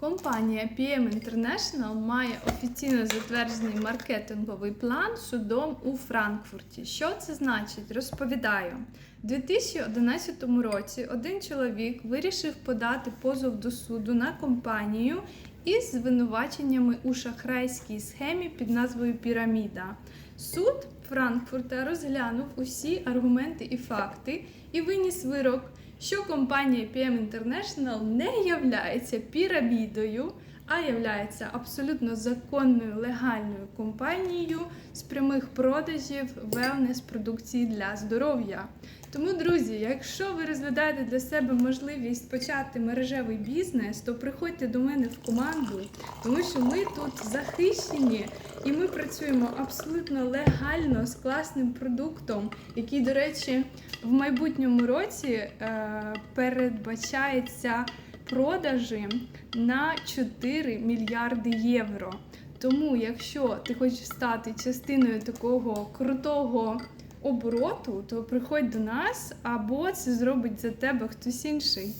Компанія PM International має офіційно затверджений маркетинговий план судом у Франкфурті. Що це значить? Розповідаю. У 2011 році один чоловік вирішив подати позов до суду на компанію із звинуваченнями у шахрайській схемі під назвою Піраміда. Суд Франкфурта розглянув усі аргументи і факти і виніс вирок, що компанія PM International не являється пірамідою, а являється абсолютно законною легальною компанією з прямих продажів велнес продукції для здоров'я. Тому, друзі, якщо ви розглядаєте для себе можливість почати мережевий бізнес, то приходьте до мене в команду, тому що ми тут захищені і ми працюємо абсолютно легально з класним продуктом, який, до речі, в майбутньому році е, передбачається продажі на 4 мільярди євро. Тому, якщо ти хочеш стати частиною такого крутого обороту, то приходь до нас, або це зробить за тебе хтось інший.